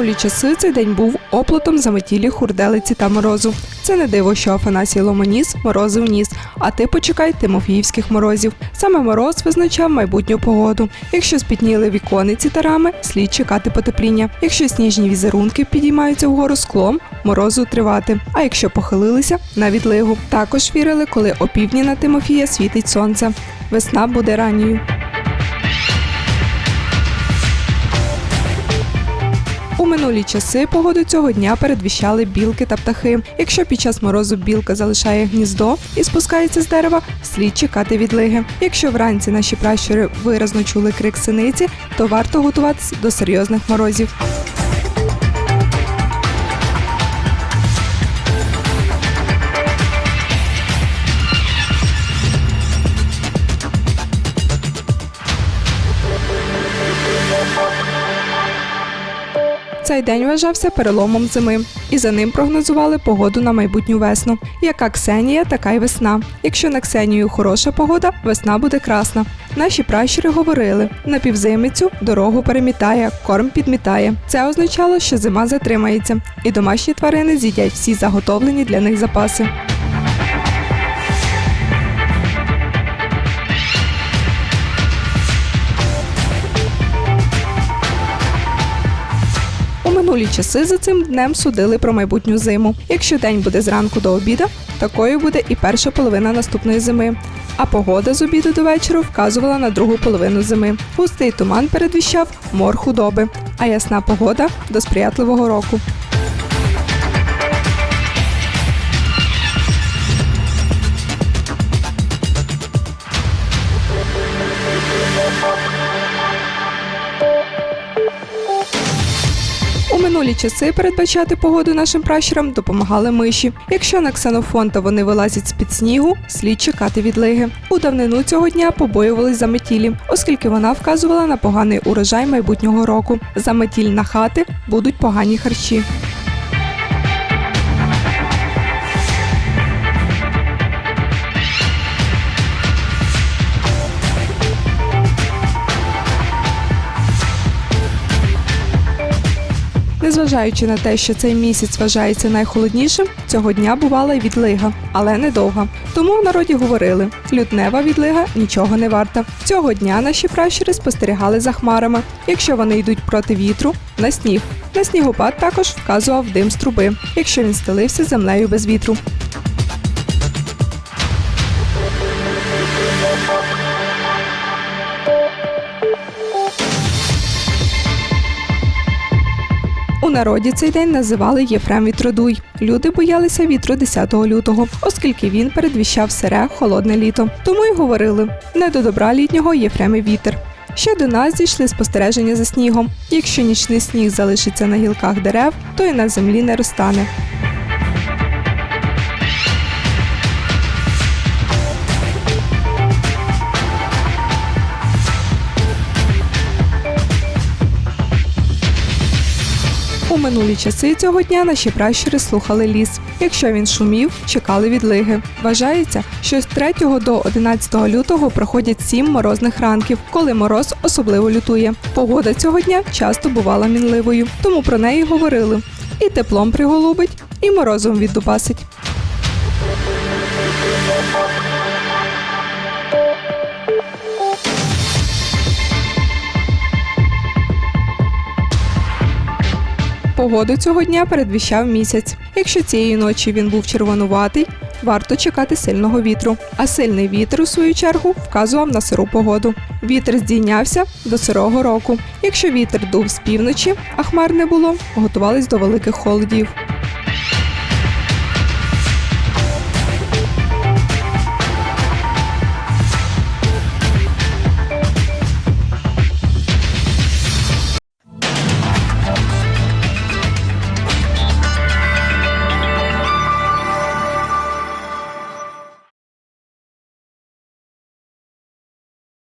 минулі часи цей день був оплотом заметілі хурделиці та морозу. Це не диво, що Афанасій Ломоніс морозив ніс, а ти почекай тимофіївських морозів. Саме мороз визначав майбутню погоду. Якщо спітніли вікониці та рами, слід чекати потепління. Якщо сніжні візерунки підіймаються вгору склом, морозу тривати. А якщо похилилися на відлигу. Також вірили, коли опівдні на Тимофія світить сонце. Весна буде ранньою. Минулі часи погоду цього дня передвіщали білки та птахи. Якщо під час морозу білка залишає гніздо і спускається з дерева, слід чекати відлиги. Якщо вранці наші пращури виразно чули крик синиці, то варто готуватися до серйозних морозів. Цей день вважався переломом зими, і за ним прогнозували погоду на майбутню весну. Яка Ксенія, така й весна. Якщо на Ксенію хороша погода, весна буде красна. Наші пращури говорили: на півзимицю дорогу перемітає, корм підмітає. Це означало, що зима затримається, і домашні тварини з'їдять всі заготовлені для них запаси. Минулі часи за цим днем судили про майбутню зиму. Якщо день буде зранку до обіда, такою буде і перша половина наступної зими. А погода з обіду до вечора вказувала на другу половину зими. Густий туман передвіщав мор худоби, а ясна погода до сприятливого року. Минулі часи передбачати погоду нашим пращурам допомагали миші. Якщо на ксенофонта вони вилазять з-під снігу, слід чекати відлиги. У давнину цього дня побоювались за метілі, оскільки вона вказувала на поганий урожай майбутнього року. За метіль на хати будуть погані харчі. Незважаючи на те, що цей місяць вважається найхолоднішим, цього дня бувала й відлига, але недовга. Тому в народі говорили: лютнева відлига нічого не варта. Цього дня наші пращури спостерігали за хмарами. Якщо вони йдуть проти вітру, на сніг. На снігопад також вказував дим з труби, якщо він стелився землею без вітру. У народі цей день називали Єфрем Вітродуй. Люди боялися вітру 10 лютого, оскільки він передвіщав сире холодне літо. Тому й говорили: не до добра літнього Єфреми вітер. Ще до нас дійшли спостереження за снігом. Якщо нічний сніг залишиться на гілках дерев, то й на землі не розтане. У минулі часи цього дня наші пращури слухали ліс. Якщо він шумів, чекали відлиги. Вважається, що з 3 до 11 лютого проходять сім морозних ранків, коли мороз особливо лютує. Погода цього дня часто бувала мінливою, тому про неї говорили. І теплом приголубить, і морозом віддубасить. Погоду цього дня передвіщав місяць. Якщо цієї ночі він був червонуватий, варто чекати сильного вітру. А сильний вітер, у свою чергу, вказував на сиру погоду. Вітер здійнявся до сирого року. Якщо вітер дув з півночі, а хмар не було, готувались до великих холодів.